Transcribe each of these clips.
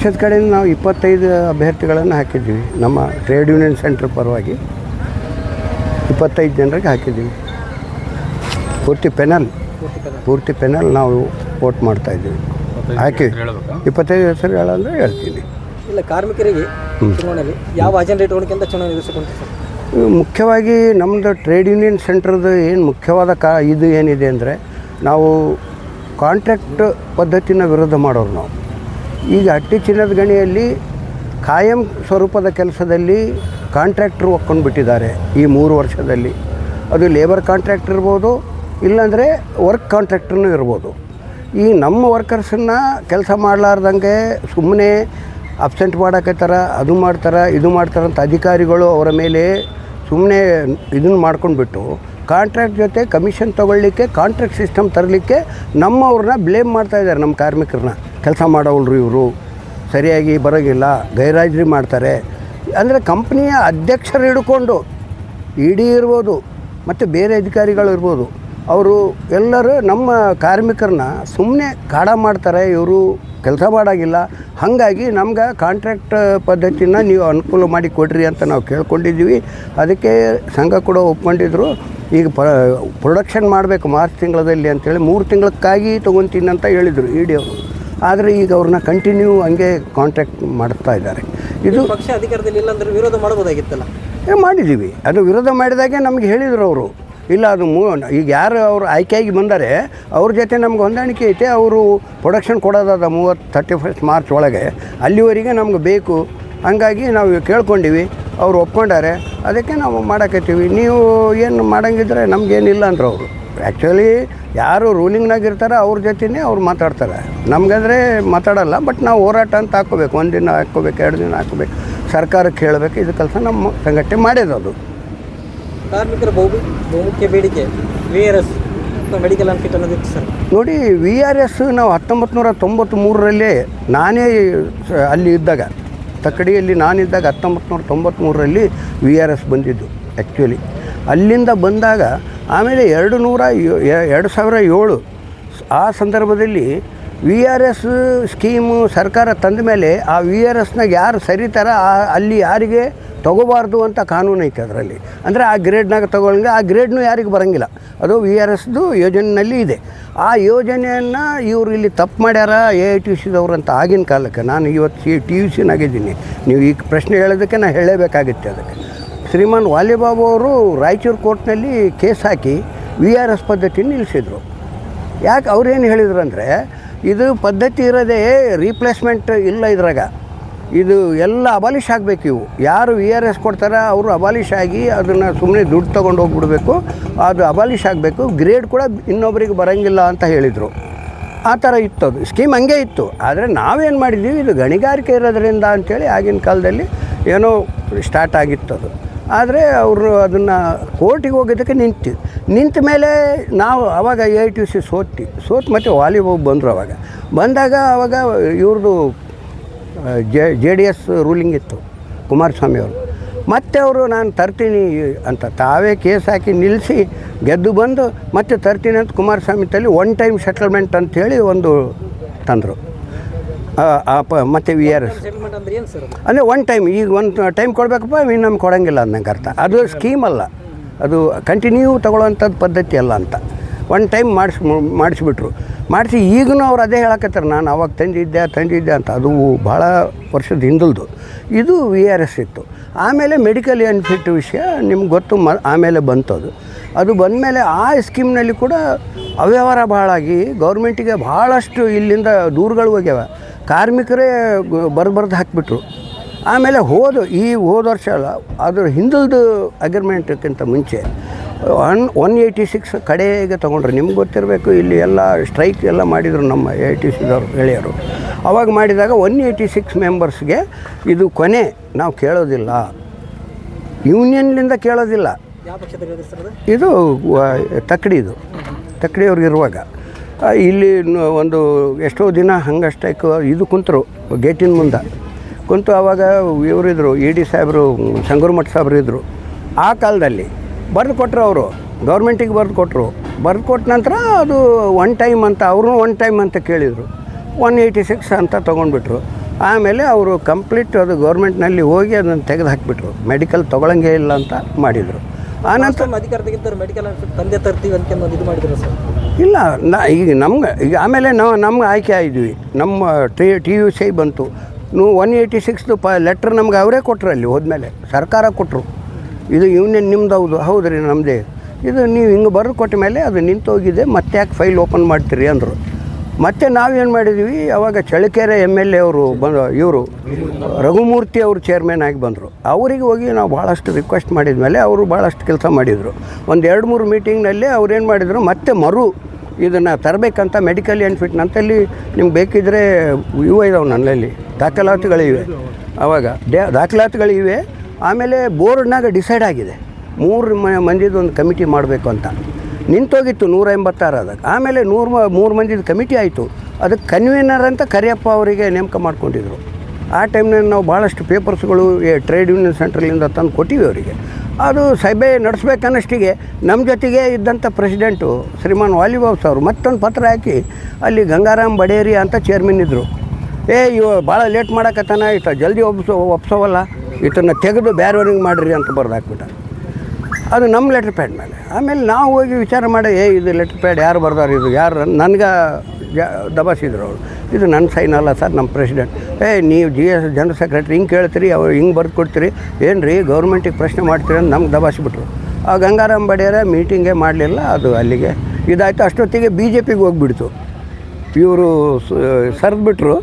ಪಕ್ಷದ ಕಡೆಯಿಂದ ನಾವು ಇಪ್ಪತ್ತೈದು ಅಭ್ಯರ್ಥಿಗಳನ್ನು ಹಾಕಿದ್ದೀವಿ. ನಮ್ಮ ಟ್ರೇಡ್ ಯೂನಿಯನ್ ಸೆಂಟ್ರ್ ಪರವಾಗಿ ಇಪ್ಪತ್ತೈದು ಜನರಿಗೆ ಹಾಕಿದ್ದೀವಿ. ಪೂರ್ತಿ ಪೆನಲ್ ಪೂರ್ತಿ ಪೆನಲ್ ನಾವು ವೋಟ್ ಮಾಡ್ತಾ ಇದ್ದೀವಿ. ಹಾಕಿ ಇಪ್ಪತ್ತೈದು ಹೆಸರು ಹೇಳಂದ್ರೆ ಹೇಳ್ತೀನಿ. ಇಲ್ಲ ಕಾರ್ಮಿಕರಿಗೆ ಚುನಾವಣೆಯಲ್ಲಿ ಯಾವ ಅಜೆಂಡಾ ಇಟ್ಕೊಂಡ್ಕಿಂತ ಚುನಾವಣೆ ಎದುರಿಸಿಕೊಂಡು ಸರ್? ಇವು ಮುಖ್ಯವಾಗಿ ನಮ್ಮದು ಟ್ರೇಡ್ ಯೂನಿಯನ್ ಸೆಂಟ್ರದ್ದು ಏನು ಮುಖ್ಯವಾದ ಕಾ ಇದು ಏನಿದೆ ಅಂದರೆ ನಾವು ಕಾಂಟ್ರಾಕ್ಟ್ ಪದ್ಧತಿನ ವಿರೋಧ ಮಾಡೋರು ನಾವು. ಈಗ ಹಟ್ಟಿ ಚಿನ್ನದ ಗಣಿಯಲ್ಲಿ ಕಾಯಂ ಸ್ವರೂಪದ ಕೆಲಸದಲ್ಲಿ ಕಾಂಟ್ರಾಕ್ಟ್ರು ಒಕ್ಕೊಂಡು ಬಿಟ್ಟಿದ್ದಾರೆ ಈ ಮೂರು ವರ್ಷದಲ್ಲಿ. ಅದು ಲೇಬರ್ ಕಾಂಟ್ರಾಕ್ಟ್ ಇರ್ಬೋದು, ಇಲ್ಲಾಂದರೆ ವರ್ಕ್ ಕಾಂಟ್ರ್ಯಾಕ್ಟ್ರೂ ಇರ್ಬೋದು. ಈ ನಮ್ಮ ವರ್ಕರ್ಸನ್ನು ಕೆಲಸ ಮಾಡಲಾರ್ದಂಗೆ ಸುಮ್ಮನೆ ಅಬ್ಸೆಂಟ್ ಮಾಡಕತ್ತಾರ, ಅದು ಮಾಡ್ತಾರೆ, ಇದು ಮಾಡ್ತಾರಂಥ ಅಂತ ಅಧಿಕಾರಿಗಳು ಅವರ ಮೇಲೆ ಸುಮ್ಮನೆ ಇದನ್ನು ಮಾಡ್ಕೊಂಡ್ಬಿಟ್ಟು ಕಾಂಟ್ರಾಕ್ಟ್ ಜೊತೆ ಕಮಿಷನ್ ತೊಗೊಳ್ಳಿಕ್ಕೆ, ಕಾಂಟ್ರಾಕ್ಟ್ ಸಿಸ್ಟಮ್ ತರಲಿಕ್ಕೆ ನಮ್ಮವ್ರನ್ನ ಬ್ಲೇಮ್ ಮಾಡ್ತಾ ಇದ್ದಾರೆ ನಮ್ಮ ಕಾರ್ಮಿಕರನ್ನ. ಕೆಲಸ ಮಾಡೋಲ್ರು ಇವರು. ಸರಿಯಾಗಿ ಬರೋಂಗಿಲ್ಲ, ಗೈರಾಜ್ರಿ ಮಾಡ್ತಾರೆ. ಅಂದರೆ ಕಂಪ್ನಿಯ ಅಧ್ಯಕ್ಷರು ಹಿಡ್ಕೊಂಡು ಇ ಡಿ ಇರ್ಬೋದು, ಮತ್ತು ಬೇರೆ ಅಧಿಕಾರಿಗಳು ಇರ್ಬೋದು. ಅವರು ಎಲ್ಲರೂ ನಮ್ಮ ಕಾರ್ಮಿಕರನ್ನ ಸುಮ್ಮನೆ ಕಾಡ ಮಾಡ್ತಾರೆ ಇವರು ಕೆಲಸ ಮಾಡೋಂಗಿಲ್ಲ. ಹಾಗಾಗಿ ನಮ್ಗೆ ಕಾಂಟ್ರಾಕ್ಟ್ ಪದ್ಧತಿನ ನೀವು ಅನುಕೂಲ ಮಾಡಿ ಕೊಡ್ರಿ ಅಂತ ನಾವು ಕೇಳ್ಕೊಂಡಿದ್ದೀವಿ. ಅದಕ್ಕೆ ಸಂಘ ಕೂಡ ಒಪ್ಕೊಂಡಿದ್ರು. ಈಗ ಪ ಪ್ರೊಡಕ್ಷನ್ ಮಾಡಬೇಕು ಮಾರ್ಚ್ ತಿಂಗಳಲ್ಲಿ ಅಂತೇಳಿ ಮೂರು ತಿಂಗಳಕ್ಕಾಗಿ ತೊಗೊತೀನಿ ಅಂತ ಹೇಳಿದರು ಇ ಡಿ ಅವರು ಆದರೆ ಈಗ ಅವ್ರನ್ನ ಕಂಟಿನ್ಯೂ ಹಂಗೆ ಕಾಂಟ್ರಾಕ್ಟ್ ಮಾಡ್ತಾ ಇದ್ದಾರೆ. ಇದು ಪಕ್ಷ ಅಧಿಕಾರದಲ್ಲಿ ಇಲ್ಲಾಂದ್ರೆ ವಿರೋಧ ಮಾಡ್ಬೋದಾಗಿತ್ತಲ್ಲ ಏ, ಮಾಡಿದ್ದೀವಿ. ಅದು ವಿರೋಧ ಮಾಡಿದಾಗೆ ನಮ್ಗೆ ಹೇಳಿದರು ಅವರು. ಇಲ್ಲ, ಅದು ಮೂ, ಈಗ ಯಾರು ಅವರು ಆಯ್ಕೆಯಾಗಿ ಬಂದರೆ ಅವ್ರ ಜೊತೆ ನಮ್ಗೆ ಹೊಂದಾಣಿಕೆ ಐತೆ. ಅವರು ಪ್ರೊಡಕ್ಷನ್ ಕೊಡೋದಾದ ಮೂವತ್ತು ತರ್ಟಿ ಫಸ್ಟ್ ಮಾರ್ಚ್ ಒಳಗೆ ಅಲ್ಲಿವರೆಗೆ ನಮ್ಗೆ ಬೇಕು. ಹಂಗಾಗಿ ನಾವು ಕೇಳ್ಕೊಂಡಿವಿ. ಅವ್ರು ಒಪ್ಕೊಂಡಾರೆ. ಅದಕ್ಕೆ ನಾವು ಮಾಡಕತ್ತೀವಿ. ನೀವು ಏನು ಮಾಡಂಗಿದ್ರೆ ನಮಗೇನಿಲ್ಲ ಅಂದ್ರೆ ಅವರು. ಆ್ಯಕ್ಚುಲಿ ಯಾರು ರೂಲಿಂಗ್ನಾಗ ಇರ್ತಾರೆ ಅವ್ರ ಜೊತೆನೇ ಅವ್ರು ಮಾತಾಡ್ತಾರೆ. ನಮಗಂದರೆ ಮಾತಾಡಲ್ಲ ಬಟ್ ನಾವು ಹೋರಾಟ ಅಂತ ಹಾಕ್ಕೋಬೇಕು. ಒಂದು ದಿನ ಹಾಕ್ಕೋಬೇಕು, ಎರಡು ದಿನ ಹಾಕ್ಕೋಬೇಕು. ಸರ್ಕಾರಕ್ಕೆ ಹೇಳಬೇಕು ಇದು ಕೆಲಸ ನಮ್ಮ ಸಂಘಟನೆ ಅದು ಕಾರ್ಮಿಕರ ಬಹು, ಬಹುಮುಖ್ಯ ಬೇಡಿಕೆ V R S medical unfit ಅನ್ನೋದಿತ್ತು sir. ನೋಡಿ ವಿ ಆರ್ ಎಸ್ ನಾವು ಹತ್ತೊಂಬತ್ತು ನೂರ ತೊಂಬತ್ತ್ಮೂರರಲ್ಲಿ ನಾನೇ ಅಲ್ಲಿ ಇದ್ದಾಗ, ತಕ್ಕಡಿಯಲ್ಲಿ ನಾನಿದ್ದಾಗ ಹತ್ತೊಂಬತ್ತು ನೂರ ತೊಂಬತ್ತ್ಮೂರರಲ್ಲಿ ವಿ ಆರ್ ಎಸ್ ಬಂದಿದ್ದು ಆ್ಯಕ್ಚುಲಿ ಅಲ್ಲಿಂದ ಬಂದಾಗ, ಆಮೇಲೆ ಎರಡು ನೂರ ಎರಡು ಸಾವಿರ ಏಳು, ಆ ಸಂದರ್ಭದಲ್ಲಿ ವಿ ಆರ್ ಎಸ್ ಸ್ಕೀಮು ಸರ್ಕಾರ ತಂದ ಮೇಲೆ ಆ ವಿ ಆರ್ ಎಸ್ನಾಗ ಯಾರು ಸರಿತಾರ, ಆ, ಅಲ್ಲಿ ಯಾರಿಗೆ ತಗೋಬಾರ್ದು ಅಂತ ಕಾನೂನು ಐತೆ ಅದರಲ್ಲಿ. ಅಂದರೆ ಆ ಗ್ರೇಡ್ನಾಗ ತಗೊಳ್ಳಂಗೆ ಆ ಗ್ರೇಡ್ನೂ ಯಾರಿಗೂ ಬರೋಂಗಿಲ್ಲ. ಅದು ವಿ ಆರ್ ಎಸ್ದು ಯೋಜನೆಯಲ್ಲಿ ಇದೆ. ಆ ಯೋಜನೆಯನ್ನು ಇವರು ಇಲ್ಲಿ ತಪ್ಪು ಮಾಡ್ಯಾರ ಎ ಐ ಟಿ ಸಿದವ್ರು ಅಂತ ಆಗಿನ ಕಾಲಕ್ಕೆ ನಾನು ಇವತ್ತು ಸಿ ಟಿ ಯು ಸಿನಾಗಿದ್ದೀನಿ ನೀವು ಈ ಪ್ರಶ್ನೆ ಹೇಳೋದಕ್ಕೆ ನಾನು ಹೇಳಬೇಕಾಗಿತ್ತು ಅದಕ್ಕೆ. ಶ್ರೀಮಾನ್ ವಾಲಿಬಾಬು ಅವರು ರಾಯಚೂರು ಕೋರ್ಟ್ನಲ್ಲಿ ಕೇಸ್ ಹಾಕಿ ವಿ ಆರ್ ಎಸ್ ಪದ್ಧತಿ ನಿಲ್ಲಿಸಿದರು. ಯಾಕೆ ಅವ್ರೇನು ಹೇಳಿದ್ರು ಅಂದರೆ, ಇದು ಪದ್ಧತಿ ಇರೋದೇ ರೀಪ್ಲೇಸ್ಮೆಂಟ್ ಇಲ್ಲ ಇದ್ರಾಗ. ಇದು ಎಲ್ಲ ಅಬಾಲಿಷ್ ಆಗಬೇಕು ಇವು. ಯಾರು ವಿ ಆರ್ ಎಸ್ ಕೊಡ್ತಾರೆ, ಅವರು ಅಬಾಲಿಷ್ ಆಗಿ ಅದನ್ನು ಸುಮ್ಮನೆ ದುಡ್ಡು ತೊಗೊಂಡು ಹೋಗ್ಬಿಡ್ಬೇಕು. ಅದು ಅಬಾಲಿಷ್ ಆಗಬೇಕು. ಗ್ರೇಡ್ ಕೂಡ ಇನ್ನೊಬ್ಬರಿಗೆ ಬರೋಂಗಿಲ್ಲ ಅಂತ ಹೇಳಿದರು. ಆ ಥರ ಇತ್ತು ಅದು. ಸ್ಕೀಮ್ ಹಂಗೆ ಇತ್ತು. ಆದರೆ ನಾವೇನು ಮಾಡಿದ್ದೀವಿ ಇದು ಗಣಿಗಾರಿಕೆ ಇರೋದ್ರಿಂದ ಅಂಥೇಳಿ ಆಗಿನ ಕಾಲದಲ್ಲಿ ಏನೋ ಸ್ಟಾರ್ಟ್ ಆಗಿತ್ತು ಅದು. ಆದರೆ ಅವರು ಅದನ್ನು ಕೋರ್ಟಿಗೆ ಹೋಗೋದಕ್ಕೆ ನಿಂತು. ನಿಂತ ಮೇಲೆ ನಾವು ಅವಾಗ ಎ ಐ ಟಿ ಸಿ ಸೋತಿ ಸೋತು ಮತ್ತು ವಾಲಿಬಾಲ್ ಬಂದರು ಅವಾಗ. ಬಂದಾಗ ಅವಾಗ ಇವ್ರದ್ದು J J D S ruling ಇತ್ತು ಕುಮಾರಸ್ವಾಮಿ ಅವರು. ಮತ್ತೆ ಅವರು ನಾನು ತರ್ತೀನಿ ಅಂತ ತಾವೇ ಕೇಸ್ ಹಾಕಿ ನಿಲ್ಲಿಸಿ ಗೆದ್ದು ಬಂದು ಮತ್ತೆ ತರ್ತೀನಿ ಅಂತ ಕುಮಾರಸ್ವಾಮಿ ತಲ್ಲಿ ಒನ್ ಟೈಮ್ ಸೆಟಲ್ಮೆಂಟ್ ಅಂಥೇಳಿ ಒಂದು ತಂದರು. ಮತ್ತು ವಿ ಆರ್ ಎಸ್ ಅಂದ್ರೆ ಒನ್ ಟೈಮ್ ಈಗ ಒಂದು ಟೈಮ್ ಕೊಡಬೇಕಪ್ಪ ಇನ್ನೊಮ್ಮೆ ಕೊಡೋಂಗಿಲ್ಲ ಅನ್ನಂಗೆ ಅರ್ಥ. ಅದು ಸ್ಕೀಮ್ ಅಲ್ಲ. ಅದು ಕಂಟಿನ್ಯೂ ತೊಗೊಳ್ಳೋವಂಥದ್ದು ಪದ್ಧತಿ ಅಲ್ಲ ಅಂತ. ಒನ್ ಟೈಮ್ ಮಾಡಿಸ್ ಮಾಡಿಸ್ಬಿಟ್ರು. ಮಾಡಿಸಿ ಈಗಲೂ ಅವ್ರು ಅದೇ ಹೇಳಕತ್ತಾರೆ, ನಾನು ಅವಾಗ ತಂದಿದ್ದೆ ತಂದಿದ್ದೆ ಅಂತ. ಅದು ಭಾಳ ವರ್ಷದ ಹಿಂದಲ್ದು. ಇದು ವಿ ಆರ್ ಎಸ್ ಇತ್ತು. ಆಮೇಲೆ ಮೆಡಿಕಲ್ ಎನ್ಫಿಟ್ ವಿಷಯ ನಿಮ್ಗೆ ಗೊತ್ತು, ಮ, ಆಮೇಲೆ ಬಂತು ಅದು ಅದು ಬಂದಮೇಲೆ ಆ ಸ್ಕೀಮ್ನಲ್ಲಿ ಕೂಡ ಅವ್ಯವಹಾರ ಭಾಳಾಗಿ ಗೌರ್ಮೆಂಟಿಗೆ ಭಾಳಷ್ಟು ಇಲ್ಲಿಂದ ದೂರುಗಳು ಹೋಗ್ಯಾವ. ಕಾರ್ಮಿಕರೇ ಬರ್ದು ಬರ್ದು ಹಾಕಿಬಿಟ್ರು. ಆಮೇಲೆ ಹೋದ, ಈ ಹೋದ ವರ್ಷ ಅಲ್ಲ, ಅದ್ರ ಹಿಂದಲ್ದು ಅಗ್ರಿಮೆಂಟ್ಕ್ಕಿಂತ ಮುಂಚೆ ಒನ್ ಒನ್ ಏಯ್ಟಿ ಸಿಕ್ಸ್ ಕಡೆಗೆ ತೊಗೊಂಡ್ರು. ನಿಮ್ಗೆ ಗೊತ್ತಿರಬೇಕು, ಇಲ್ಲಿ ಎಲ್ಲ ಸ್ಟ್ರೈಕ್ ಎಲ್ಲ ಮಾಡಿದರು ನಮ್ಮ ಎ ಐ ಟಿ ಸಿದವರು ಗೆಳೆಯರು ಅವಾಗ ಮಾಡಿದಾಗ ಒನ್ ಏಯ್ಟಿ ಸಿಕ್ಸ್ ಮೆಂಬರ್ಸ್ಗೆ ಇದು ಕೊನೆ, ನಾವು ಕೇಳೋದಿಲ್ಲ. ಯೂನಿಯನ್ಲಿಂದ ಕೇಳೋದಿಲ್ಲ. ಇದು ತಕ್ಕಡಿದು ತಕ್ಕಡಿಯವ್ರಿಗೆ ಇರುವಾಗ. ಇಲ್ಲಿ ಒಂದು ಎಷ್ಟೋ ದಿನ ಹಂಗಷ್ಟೇ ಇದು ಕುಂತರು, ಗೇಟಿನ ಮುಂದೆ. ಕುಂತು ಅವಾಗ ಇವರಿದ್ದರು ಇ ಡಿ ಸಾಹೇಬರು, ಸಂಗೂರ್ಮಠ ಸಾಹೇಬರು ಇದ್ದರು ಆ ಕಾಲದಲ್ಲಿ ಬರೆದು ಕೊಟ್ಟರು ಅವರು. ಗೌರ್ಮೆಂಟಿಗೆ ಬರೆದು ಕೊಟ್ಟರು ಬರೆದು ಕೊಟ್ಟ ನಂತರ ಅದು ಒನ್ ಟೈಮ್ ಅಂತ ಅವರು ಒನ್ ಟೈಮ್ ಅಂತ ಕೇಳಿದರು. ಒನ್ ಏಯ್ಟಿ ಸಿಕ್ಸ್ ಅಂತ ತೊಗೊಂಡ್ಬಿಟ್ರು. ಆಮೇಲೆ ಅವರು ಕಂಪ್ಲೀಟ್ ಅದು ಗೌರ್ಮೆಂಟ್ನಲ್ಲಿ ಹೋಗಿ ಅದನ್ನು ತೆಗೆದು ಹಾಕಿಬಿಟ್ರು ಮೆಡಿಕಲ್ ತೊಗೊಳಂಗೇ ಇಲ್ಲ ಅಂತ ಮಾಡಿದರು. ಆನಂತರ ಮೆಡಿಕಲ್ ತಂದೆ ತರ್ತೀವಿ ಅಂತ ಇದು ಮಾಡಿದ್ರು ಸರ್. ಇಲ್ಲ ನಾ ಈಗ ನಮ್ಗೆ ಈಗ ಆಮೇಲೆ ನಾವು ನಮ್ಗೆ ಆಯ್ಕೆ ಆಯಿದ್ವಿ. ನಮ್ಮ ಟಿ ಟಿ ಯು ಸಿ ಬಂತು. ನೀವು ಒನ್ ಏಯ್ಟಿ ಸಿಕ್ಸ್ದು ಪ ಲೆಟ್ರ್ ನಮ್ಗೆ ಅವರೇ ಕೊಟ್ಟರು ಅಲ್ಲಿ ಹೋದ್ಮೇಲೆ. ಸರ್ಕಾರ ಕೊಟ್ಟರು ಇದು ಯೂನಿಯನ್ ನಿಮ್ದು ಹೌದು ಹೌದು ರೀ ನಮ್ಮದೇ ಇದು ನೀವು ಹಿಂಗೆ ಬರೆದು ಕೊಟ್ಟ ಮೇಲೆ ಅದು ನಿಂತೋಗಿದೆ, ಮತ್ತೆ ಯಾಕೆ ಫೈಲ್ ಓಪನ್ ಮಾಡ್ತೀರಿ ಅಂದರು. ಮತ್ತೆ ನಾವೇನು ಮಾಡಿದ್ವಿ, ಅವಾಗ ಚಳ್ಳಕೆರೆ ಎಂ ಎಲ್ ಎ ಅವರು ಬಂದು, ಇವರು ರಘುಮೂರ್ತಿ ಅವರು ಚೇರ್ಮನ್ ಆಗಿ ಬಂದರು. ಅವರಿಗೆ ಹೋಗಿ ನಾವು ಭಾಳಷ್ಟು ರಿಕ್ವೆಸ್ಟ್ ಮಾಡಿದ ಮೇಲೆ ಅವರು ಭಾಳಷ್ಟು ಕೆಲಸ ಮಾಡಿದರು. ಒಂದು ಎರಡು ಮೂರು ಮೀಟಿಂಗ್ನಲ್ಲಿ ಅವ್ರು ಏನು ಮಾಡಿದರು, ಮತ್ತೆ ಮರು ಇದನ್ನು ತರಬೇಕಂತ ಮೆಡಿಕಲ್ ಫಿಟ್ ಅಂತಲ್ಲಿ ನಿಮ್ಗೆ ಬೇಕಿದ್ದರೆ ಇವು ಇದಾವೆ ನನ್ನಲ್ಲಿ. ದಾಖಲಾತಿಗಳಿವೆ. ಆವಾಗ ಡ್ಯಾ ದಾಖಲಾತಿಗಳಿವೆ. ಆಮೇಲೆ ಬೋರ್ಡ್ನಾಗ ಡಿಸೈಡ್ ಆಗಿದೆ. ಮೂರು ಮಂದಿದು ಒಂದು ಕಮಿಟಿ ಮಾಡಬೇಕು ಅಂತ. ನಿಂತೋಗಿತ್ತು ನೂರ ಎಂಬತ್ತಾರು ಅದಕ್ಕೆ ಆಮೇಲೆ ನೂರು ಮೂರು ಮಂದಿದು ಕಮಿಟಿ ಆಯಿತು. ಅದಕ್ಕೆ ಕನ್ವೀನರ್ ಅಂತ ಕರಿಯಪ್ಪ ಅವರಿಗೆ ನೇಮಕ ಮಾಡ್ಕೊಂಡಿದ್ರು. ಆ ಟೈಮ್ನಲ್ಲಿ ನಾವು ಭಾಳಷ್ಟು ಪೇಪರ್ಸ್ಗಳು ಟ್ರೇಡ್ ಯೂನಿಯನ್ ಸೆಂಟ್ರಲಿಂದ ತಂದು ಕೊಟ್ಟಿವಿ ಅವರಿಗೆ. ಅದು ಸಭೆ ನಡೆಸ್ಬೇಕನ್ನಷ್ಟಿಗೆ ನಮ್ಮ ಜೊತೆಗೆ ಇದ್ದಂಥ ಪ್ರೆಸಿಡೆಂಟು ಶ್ರೀಮಾನ್ ವಾಲಿಬಾಬ್ಸ್ ಅವರು ಮತ್ತೊಂದು ಪತ್ರ ಹಾಕಿ ಅಲ್ಲಿ ಗಂಗಾರಾಮ್ ಬಡೇರಿ ಅಂತ ಚೇರ್ಮನ್ ಇದ್ದರು ಏ, ಇವ ಭಾಳ ಲೇಟ್ ಮಾಡಕತ್ತಾನ ಇಷ್ಟ ಜಲ್ದಿ ಒಪ್ಸೋ, ಒಪ್ಸೋವಲ್ಲ. ಈತನ ತೆಗೆದು ಬೇರೆಯವ್ರಿಗೆ ಮಾಡಿರಿ ಅಂತ ಬರ್ದು ಅದು ನಮ್ಮ ಲೆಟ್ರ್ ಪ್ಯಾಡ್ ಮೇಲೆ. ಆಮೇಲೆ ನಾವು ಹೋಗಿ ವಿಚಾರ ಮಾಡಿ, ಏ, ಇದು ಲೆಟ್ರ್ ಪ್ಯಾಡ್ ಯಾರು ಬರ್ದಾರ, ಇದು ಯಾರು? ನನಗೆ ದಬಾಸಿದ್ರು ಅವರು. ಇದು ನನ್ನ ಸೈನ್ ಅಲ್ಲ ಸರ್ ನಮ್ಮ ಪ್ರೆಸಿಡೆಂಟ್ ಏ, ನೀವು ಜಿ ಎಸ್ ಜನರಲ್ ಸೆಕ್ರೆಟ್ರಿ ಹಿಂಗೆ ಕೇಳ್ತೀರಿ ಅವ್ರು ಹಿಂಗೆ ಬರ್ದು ಕೊಡ್ತೀರಿ. ಏನು ರೀ ಗೌರ್ಮೆಂಟಿಗೆ ಪ್ರಶ್ನೆ ಮಾಡ್ತೀರಿ ಅಂತ ನಮ್ಗೆ ದಬಾಸಿಬಿಟ್ರು. ಆ ಗಂಗಾರಾಮ್ ಬಡಿಯರ ಮೀಟಿಂಗೇ ಮಾಡಲಿಲ್ಲ, ಅದು ಅಲ್ಲಿಗೆ ಇದಾಯಿತು. ಅಷ್ಟೊತ್ತಿಗೆ ಬಿ ಜೆ ಪಿಗೆ ಹೋಗ್ಬಿಡ್ತು. ಇವರು ಸರಿದ್ಬಿಟ್ರು.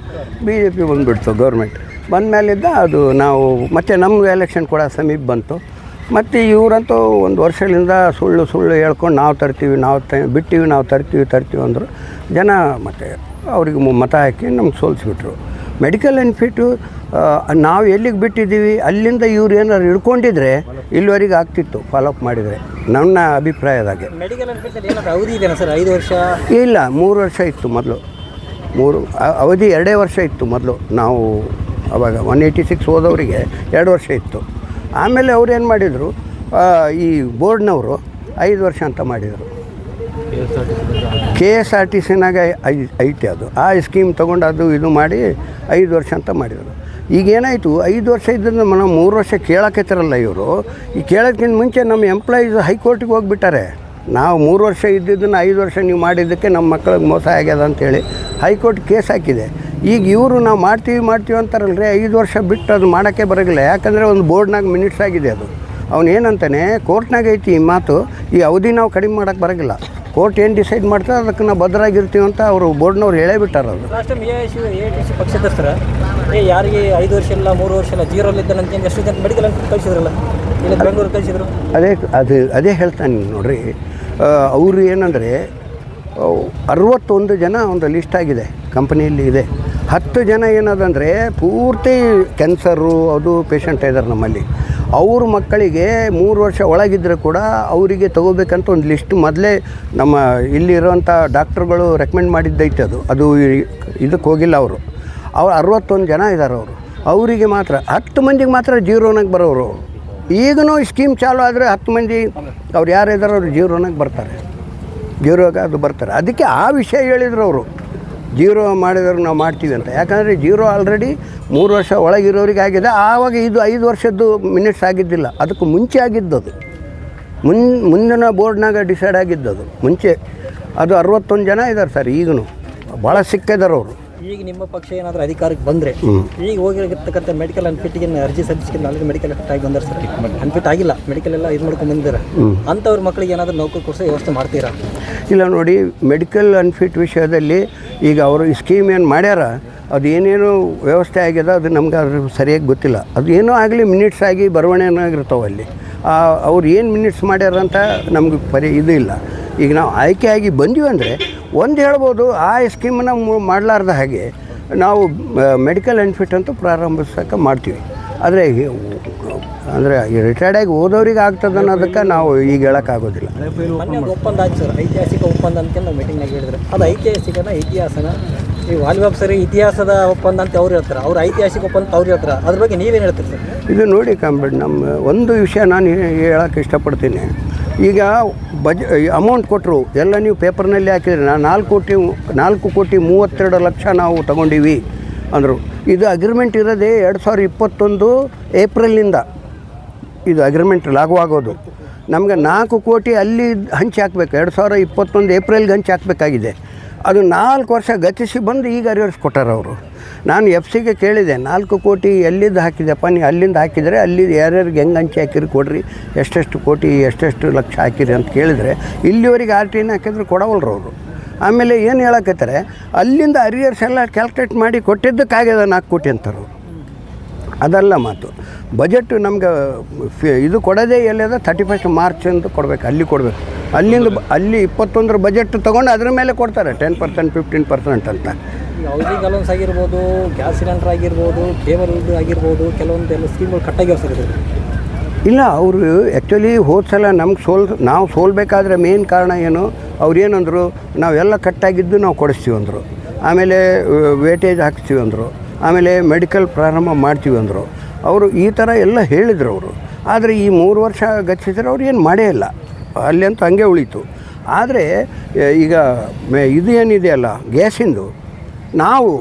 ಬಿ ಜೆ ಪಿ ಬಂದುಬಿಡ್ತು ಗೌರ್ಮೆಂಟ್ ಬಂದಮೇಲಿದ್ದ ಅದು ನಾವು ಮತ್ತೆ ನಮ್ಗೆ ಎಲೆಕ್ಷನ್ ಕೂಡ ಸಮೀಪ ಬಂತು. ಮತ್ತು ಇವರಂತೂ ಒಂದು ವರ್ಷದಿಂದ ಸುಳ್ಳು ಸುಳ್ಳು ಹೇಳ್ಕೊಂಡು ನಾವು ತರ್ತೀವಿ ನಾವು ತ ಬಿಟ್ಟಿವಿ ನಾವು ತರ್ತೀವಿ ತರ್ತೀವಿ ಅಂದರು ಜನ ಮತ್ತು ಅವ್ರಿಗೆ ಮತ ಹಾಕಿ ನಮ್ಗೆ ಸೋಲಿಸ್ಬಿಟ್ರು. ಮೆಡಿಕಲ್ ಬೆನಿಫಿಟ್ಟು ನಾವು ಎಲ್ಲಿಗೆ ಬಿಟ್ಟಿದ್ದೀವಿ ಅಲ್ಲಿಂದ ಇವ್ರು ಏನಾದ್ರು ಹಿಡ್ಕೊಂಡಿದ್ರೆ ಇಲ್ಲಿವರೆಗೆ ಆಗ್ತಿತ್ತು ಫಾಲೋಅಪ್ ಮಾಡಿದರೆ ನನ್ನ ಅಭಿಪ್ರಾಯದಾಗೆ. ಇಲ್ಲ ಮೂರು ವರ್ಷ ಇತ್ತು ಮೊದಲು. ಮೂರು ಅವಧಿ ಎರಡೇ ವರ್ಷ ಇತ್ತು ಮೊದಲು ನಾವು ಅವಾಗ ಒನ್ ಏಯ್ಟಿ ಸಿಕ್ಸ್ ಹೋದವರಿಗೆ ಎರಡು ವರ್ಷ ಇತ್ತು. ಆಮೇಲೆ ಅವ್ರು ಏನು ಮಾಡಿದರು? ಈ ಬೋರ್ಡ್ನವರು ಐದು ವರ್ಷ ಅಂತ ಮಾಡಿದರು. ಕೆ ಎಸ್ ಆರ್ ಟಿ ಸಿನಾಗ ಐ- ಐತಿ ಅದು. ಆ ಸ್ಕೀಮ್ ತೊಗೊಂಡು ಅದು ಇದು ಮಾಡಿ ಐದು ವರ್ಷ ಅಂತ ಮಾಡಿದರು. ಈಗೇನಾಯಿತು ಐದು ವರ್ಷ ಇದ್ದಿಂದ ನಾವು ಮೂರು ವರ್ಷ ಕೇಳಕತ್ತಿರಲ್ಲ ಇವರು. ಈ ಕೇಳೋಕ್ಕಿಂತ ಮುಂಚೆ ನಮ್ಮ ಎಂಪ್ಲಾಯೀಸ್ ಹೈಕೋರ್ಟಿಗೆ ಹೋಗಿಬಿಟ್ಟಾರೆ. ನಾವು ಮೂರು ವರ್ಷ ಇದ್ದಿದ್ದನ್ನು ಐದು ವರ್ಷ ನೀವು ಮಾಡಿದ್ದಕ್ಕೆ ನಮ್ಮ ಮಕ್ಕಳಿಗೆ ಮೋಸ ಆಗ್ಯದ ಅಂತೇಳಿ ಹೈಕೋರ್ಟ್ ಕೇಸ್ ಹಾಕಿದೆ. ಈಗ ಇವರು ನಾವು ಮಾಡ್ತೀವಿ ಮಾಡ್ತೀವಿ ಅಂತಾರಲ್ರಿ ಐದು ವರ್ಷ ಬಿಟ್ಟು ಅದು ಮಾಡೋಕ್ಕೆ ಬರೋಗಿಲ್ಲ. ಯಾಕಂದರೆ ಒಂದು ಬೋರ್ಡ್ನಾಗ ಮಿನಿಟ್ಸ್ ಆಗಿದೆ ಅದು. ಅವ್ನು ಏನಂತಾನೆ ಕೋರ್ಟ್ನಾಗ ಐತಿ ಈ ಮಾತು ಈ ಅವಧಿ ನಾವು ಕಡಿಮೆ ಮಾಡೋಕ್ಕೆ ಬರೋಗಿಲ್ಲ. ಕೋರ್ಟ್ ಏನು ಡಿಸೈಡ್ ಮಾಡ್ತಾರೆ ಅದಕ್ಕೆ ನಾವು ಭದ್ರಾಗಿರ್ತೀವಿ ಅಂತ ಅವರು ಬೋರ್ಡ್ನವ್ರು ಹೇಳೇ ಬಿಟ್ಟಾರ ಅದು last time A C A T C ಏ ಯಾರಿಗೆ ಐದು ವರ್ಷ ಇಲ್ಲ ಮೂರು ವರ್ಷ ಇಲ್ಲ ಜೀರೋಲಿದ್ದ ಅಂತ ಎಷ್ಟು ಜನ ಮೆಡಿಕಲ್ ಅಂತ ಕಳಿಸಿದ್ರಲ್ಲ? ಇಲ್ಲ ಬೆಂಗಳೂರು ಕಳಿಸಿದ್ರು? ಅದೇ ಅದು ಅದೇ ಹೇಳ್ತಾನೆ ನೋಡ್ರಿ. ಅವರು ಏನಂದರೆ ಅರವತ್ತೊಂದು ಜನ ಒಂದು ಲಿಸ್ಟ್ ಆಗಿದೆ ಕಂಪನಿಯಲ್ಲಿ ಇದೆ. ಹತ್ತು ಜನ ಏನದಂದರೆ ಪೂರ್ತಿ ಕ್ಯಾನ್ಸರು, ಅದು ಪೇಷಂಟ್ ಇದ್ದಾರೆ ನಮ್ಮಲ್ಲಿ. ಅವ್ರ ಮಕ್ಕಳಿಗೆ ಮೂರು ವರ್ಷ ಒಳಗಿದ್ದರೆ ಕೂಡ ಅವರಿಗೆ ತಗೋಬೇಕಂತ ಒಂದು ಲಿಸ್ಟ್ ಮೊದಲೇ ನಮ್ಮ ಇಲ್ಲಿರುವಂಥ ಡಾಕ್ಟ್ರುಗಳು ರೆಕಮೆಂಡ್ ಮಾಡಿದ್ದೈತೆ ಅದು. ಅದು ಇದಕ್ಕೆ ಹೋಗಿಲ್ಲ ಅವರು. ಅವ್ರು ಅರವತ್ತೊಂದು ಜನ ಇದ್ದಾರೆ ಅವರು. ಅವರಿಗೆ ಮಾತ್ರ ಹತ್ತು ಮಂದಿಗೆ ಮಾತ್ರ ಜೀರೋನಾಗ ಬರೋರು. ಈಗೂ ಸ್ಕೀಮ್ ಚಾಲು ಆದರೆ ಹತ್ತು ಮಂದಿ ಅವ್ರು ಯಾರು ಇದ್ದಾರೋ ಅವ್ರು ಜೀರೋನಾಗ ಬರ್ತಾರೆ. ಜೀರೋಗೆ ಅದು ಬರ್ತಾರೆ. ಅದಕ್ಕೆ ಆ ವಿಷಯ ಹೇಳಿದ್ರು ಅವರು. ಜೀರೋ ಮಾಡಿದ್ರೆ ನಾವು ಮಾಡ್ತೀವಿ ಅಂತ. ಯಾಕಂದರೆ ಜೀರೋ ಆಲ್ರೆಡಿ ಮೂರು ವರ್ಷ ಒಳಗಿರೋರಿಗೆ ಆಗಿದೆ. ಆವಾಗ ಇದು ಐದು ವರ್ಷದ್ದು ಮಿನಿಟ್ಸ್ ಆಗಿದ್ದಿಲ್ಲ. ಅದಕ್ಕೆ ಮುಂಚೆ ಆಗಿದ್ದದು. ಮುನ್ ಮುಂದಿನ ಬೋರ್ಡ್ನಾಗ ಡಿಸೈಡ್ ಆಗಿದ್ದದು. ಮುಂಚೆ ಅದು ಅರವತ್ತೊಂದು ಜನ ಇದ್ದಾರೆ ಸರ್ ಈಗಲೂ ಭಾಳ ಸಿಕ್ಕಿದ್ದಾರೆ ಅವರು. ಈಗ ನಿಮ್ಮ ಪಕ್ಷ ಏನಾದರೂ ಅಧಿಕಾರಕ್ಕೆ ಬಂದರೆ ಈಗ ಹೋಗಿರತಕ್ಕಂಥ ಮೆಡಿಕಲ್ ಅನ್ಫಿಟ್ಗೆ ಅರ್ಜಿ ಸಲ್ಲಿಸಿದ ಆಲ್ರೆಡಿ ಮೆಡಿಕಲ್ ಅನ್ಫಿಟ್ ಆಗಿ ಬಂದಾರೆ ಸರ್. ಅನ್ಫಿಟ್ ಆಗಿಲ್ಲ. ಮೆಡಿಕಲ್ ಎಲ್ಲ ಇದು ಮಾಡ್ಕೊಂಡು ಬಂದಿದ್ದಾರೆ. ಅಂಥವ್ರ ಮಕ್ಕಳಿಗೆ ಏನಾದರೂ ನೌಕರಿ ಕೊಡಿಸೋ ವ್ಯವಸ್ಥೆ ಮಾಡ್ತೀರಾ? ಇಲ್ಲ ನೋಡಿ ಮೆಡಿಕಲ್ ಅನ್ಫಿಟ್ ವಿಷಯದಲ್ಲಿ ಈಗ ಅವರು ಈ ಸ್ಕೀಮ್ ಏನು ಮಾಡ್ಯಾರ, ಅದು ಏನೇನು ವ್ಯವಸ್ಥೆ ಆಗ್ಯದ, ಅದು ನಮ್ಗೆ ಅದ್ರ ಸರಿಯಾಗಿ ಗೊತ್ತಿಲ್ಲ. ಅದು ಏನೋ ಆಗಲಿ ಮಿನಿಟ್ಸ್ ಆಗಿ ಬರವಣಿಗೆನಾಗಿರ್ತಾವೆ ಅಲ್ಲಿ. ಅವ್ರು ಏನು ಮಿನಿಟ್ಸ್ ಮಾಡ್ಯಾರ ಅಂತ ನಮ್ಗೆ ಪರಿ ಇದು ಇಲ್ಲ. ಈಗ ನಾವು ಆಯ್ಕೆಯಾಗಿ ಬಂದೀವಿ ಅಂದರೆ, ಒಂದು ಹೇಳ್ಬೋದು, ಆ ಸ್ಕೀಮನ್ನು ಮಾಡಲಾರ್ದ ಹಾಗೆ ನಾವು ಮೆಡಿಕಲ್ ಎನ್ಫಿಟ್ ಅಂತೂ ಪ್ರಾರಂಭಿಸೋಕೆ ಮಾಡ್ತೀವಿ. ಆದರೆ ಅಂದರೆ ರಿಟೈರ್ಡಾಗಿ ಆಗಿ ಹೋದವ್ರಿಗೆ ಆಗ್ತದೆ ಅನ್ನೋದಕ್ಕೆ ನಾವು ಈಗ ಹೇಳೋಕ್ಕಾಗೋದಿಲ್ಲ. ಒಪ್ಪಂದ ಆಯ್ತು ಸರ್ ಐತಿಹಾಸಿಕ ಒಪ್ಪಂದ ಅಂತ ನಾವು ಮೀಟಿಂಗ್ನಾಗ ಹೇಳಿದ್ರೆ. ಅದು ಐತಿಹಾಸಿಕನ ಇತಿಹಾಸನ? ಈ ವಾಲಿಬಾಬ್ ಸರ್ ಇತಿಹಾಸದ ಒಪ್ಪಂದ ಅಂತ ಅವ್ರು ಹೇಳ್ತಾರೆ. ಅವ್ರ ಐತಿಹಾಸಿಕ ಒಪ್ಪಂದ ಅವ್ರು ಹೇಳ್ತಾರೆ. ಅದ್ರ ಬಗ್ಗೆ ನೀವೇನು ಹೇಳ್ತೀರಿ ಸರ್? ಇದು ನೋಡಿ ಕಾಂಬೇಡ್ ನಮ್ಮ ಒಂದು ವಿಷಯ ನಾನು ಹೇಳೋಕ್ಕೆ ಇಷ್ಟಪಡ್ತೀನಿ. ಈಗ ಬಜ್ ಅಮೌಂಟ್ ಕೊಟ್ಟರು ಎಲ್ಲ ನೀವು ಪೇಪರ್ನಲ್ಲಿ ಹಾಕಿದ್ರೆ ನಾನು ನಾಲ್ಕು ಕೋಟಿ ನಾಲ್ಕು ಕೋಟಿ ಮೂವತ್ತೆರಡು ಲಕ್ಷ ನಾವು ತಗೊಂಡಿವಿ. ಅಂದರು. ಇದು ಅಗ್ರಿಮೆಂಟ್ ಇರೋದೇ ಎರಡು ಸಾವಿರ ಇಪ್ಪತ್ತೊಂದು ಏಪ್ರಿಲಿಂದ ಇದು ಅಗ್ರಿಮೆಂಟ್ ಲಾಗು ಆಗೋದು ನಮಗೆ ನಾಲ್ಕು ಕೋಟಿ ಅಲ್ಲಿ ಹಂಚಿ ಹಾಕಬೇಕು. ಎರಡು ಸಾವಿರ ಇಪ್ಪತ್ತೊಂದು ಏಪ್ರಿಲ್ಗೆ ಹಂಚಿ ಹಾಕಬೇಕಾಗಿದೆ. ಅದು ನಾಲ್ಕು ವರ್ಷ ಗತಿಸಿ ಬಂದು ಈಗ ಅರಿವರ್ಸ್ ಕೊಟ್ಟಾರ ಅವರು. ನಾನು ಎಫ್ ಸಿಗೆ ಕೇಳಿದೆ, ನಾಲ್ಕು ಕೋಟಿ ಎಲ್ಲಿದ್ದು ಹಾಕಿದೆಪ್ಪ ನೀವು ಅಲ್ಲಿಂದ ಹಾಕಿದರೆ ಅಲ್ಲಿ ಯಾರ್ಯಾರಿಗೆ ಹೆಂಗೆ ಹಂಚಿ ಹಾಕಿರಿ, ಕೊಡ್ರಿ. ಎಷ್ಟೆಷ್ಟು ಕೋಟಿ, ಎಷ್ಟೆಷ್ಟು ಲಕ್ಷ ಹಾಕಿರಿ ಅಂತ ಕೇಳಿದರೆ, ಇಲ್ಲಿವರೆಗೆ ಆರ್ ಟಿನ ಹಾಕಿದ್ರೆ ಕೊಡವಲ್ರು ಅವರು. ಆಮೇಲೆ ಏನು ಹೇಳಕತ್ತಾರೆ? ಅಲ್ಲಿಂದ ಅರಿಯರ್ಸ್ ಎಲ್ಲ ಕ್ಯಾಲ್ಕುಲೇಟ್ ಮಾಡಿ ಕೊಟ್ಟಿದ್ದಕ್ಕಾಗ್ಯದ ನಾಲ್ಕು ಕೋಟಿ ಅಂತಾರೆ. ಅದೆಲ್ಲ ಮಾತು. ಬಜೆಟ್ ನಮ್ಗೆ ಇದು ಕೊಡೋದೇ ಎಲ್ಲದ? ತರ್ಟಿ ಫಸ್ಟ್ ಮಾರ್ಚ್ ಅಂತ ಕೊಡಬೇಕು, ಅಲ್ಲಿ ಕೊಡಬೇಕು. ಅಲ್ಲಿಂದ ಅಲ್ಲಿ ಇಪ್ಪತ್ತೊಂದರ ಬಜೆಟ್ ತೊಗೊಂಡು ಅದ್ರ ಮೇಲೆ ಕೊಡ್ತಾರೆ ಟೆನ್ ಪರ್ಸೆಂಟ್ ಫಿಫ್ಟೀನ್ ಪರ್ಸೆಂಟ್ ಅಂತ. ಹೌಸಿಂಗ್ ಅಲೌನ್ಸ್ ಆಗಿರ್ಬೋದು ಗ್ಯಾಸ್ ಸಿಲಿಂಡರ್ ಆಗಿರ್ಬೋದು ಕೇಬಲ್ ಆಗಿರ್ಬೋದು ಕೆಲವೊಂದು ಎಲ್ಲ ಸ್ಕೀಮ್ಗಳು ಕಟ್ಟಾಗಿ ಸರ್ ಇಲ್ಲ, ಅವರು ಆ್ಯಕ್ಚುಲಿ ಹೋದ ಸಲ ನಮ್ಗೆ ಸೋಲ್, ನಾವು ಸೋಲ್ಬೇಕಾದ್ರೆ ಮೇನ್ ಕಾರಣ ಏನು? ಅವ್ರು ಏನಂದರು, ನಾವೆಲ್ಲ ಕಟ್ಟಾಗಿದ್ದು ನಾವು ಕೊಡಿಸ್ತೀವಿ ಅಂದರು. ಆಮೇಲೆ ವೇಟೇಜ್ ಹಾಕ್ಸ್ತೀವಿ ಅಂದರು. ಆಮೇಲೆ ಮೆಡಿಕಲ್ ಪ್ರಾರಂಭ ಮಾಡ್ತೀವಿ ಅಂದರು. ಅವರು ಈ ಥರ ಎಲ್ಲ ಹೇಳಿದರು ಅವರು. ಆದರೆ ಈ ಮೂರು ವರ್ಷ ಗತಿಸಿದ್ರೆ ಅವ್ರು ಏನು ಮಾಡೇ ಇಲ್ಲ. ಅಲ್ಲಿ ಅಂತೂ ಹಂಗೆ ಉಳೀತು. ಆದರೆ ಈಗ ಇದು ಏನಿದೆಯಲ್ಲ ಗ್ಯಾಸಿಂದು. ನಾವು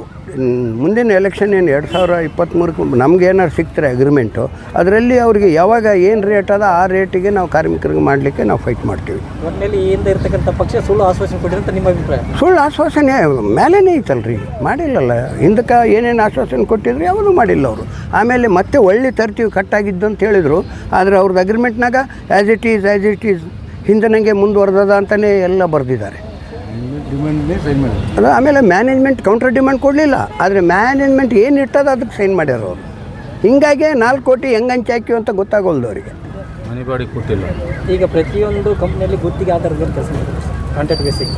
ಮುಂದಿನ ಎಲೆಕ್ಷನ್ ಏನು ಎರಡು ಸಾವಿರ ಇಪ್ಪತ್ತ್ಮೂರಕ್ಕೆ ನಮಗೇನಾರು ಏನಾರು ಸಿಗ್ತಾರೆ ಅಗ್ರಿಮೆಂಟು ಅದರಲ್ಲಿ ಅವ್ರಿಗೆ ಯಾವಾಗ ಏನು ರೇಟ್ ಅದ ಆ ರೇಟಿಗೆ ನಾವು ಕಾರ್ಮಿಕರಿಗೆ ಮಾಡಲಿಕ್ಕೆ ನಾವು ಫೈಟ್ ಮಾಡ್ತೀವಿ. ಒಟ್ಟಿನಲ್ಲಿ ಈ ಹಿಂದೆ ಇರ್ತಕ್ಕಂಥ ಪಕ್ಷ ಸುಳ್ಳು ಆಶ್ವಾಸನೆ ಕೊಟ್ಟಿದೆ ಅಂತ ನಿಮ್ಮ ಅಭಿಪ್ರಾಯ? ಸುಳ್ಳು ಆಶ್ವಾಸನೆ ಮೇಲೇ ಐತಲ್ರಿ ಮಾಡಿಲ್ಲಲ್ಲ. ಹಿಂದಕ್ಕೆ ಏನೇನು ಆಶ್ವಾಸನೆ ಕೊಟ್ಟಿದ್ರು ಯಾವುದೂ ಮಾಡಿಲ್ಲ ಅವರು. ಆಮೇಲೆ ಮತ್ತೆ ಒಳ್ಳೆ ತರ್ತೀವಿ ಕಟ್ಟಾಗಿದ್ದು ಅಂತ ಹೇಳಿದರು. ಆದರೆ ಅವ್ರದ್ದು ಅಗ್ರಿಮೆಂಟ್ನಾಗ as it is as it is ಹಿಂದನಂಗೆ ಮುಂದುವರೆದದ ಅಂತಲೇ ಎಲ್ಲ ಬರೆದಿದ್ದಾರೆ. ಅದು ಆಮೇಲೆ ಮ್ಯಾನೇಜ್ಮೆಂಟ್ ಕೌಂಟರ್ ಡಿಮ್ಯಾಂಡ್ ಕೊಡಲಿಲ್ಲ. ಆದರೆ ಮ್ಯಾನೇಜ್ಮೆಂಟ್ ಏನು ಇಟ್ಟದ ಅದಕ್ಕೆ ಸೈನ್ ಮಾಡ್ಯಾರ ಅವರು ಹಿಂಗಾಗಿ ನಾಲ್ಕು ಕೋಟಿ ಹೆಂಗೆ ಹಂಚಿ ಹಾಕಿ ಅಂತ ಗೊತ್ತಾಗೋಲ್ದು ಅವರಿಗೆ. ಮನೆ ಬಾಡಿಗೆ ಕೊಟ್ಟಿಲ್ಲ. ಈಗ ಪ್ರತಿಯೊಂದು ಕಂಪ್ನಿಯಲ್ಲಿ ಗುತ್ತಿಗೆ ಆಧಾರದ ಮೇಲೆ ಕೆಲಸ ಮಾಡ್ತಾರೆ. ಕಾಂಟ್ರಾಕ್ಟ್ ಬೇಸಿಗೆ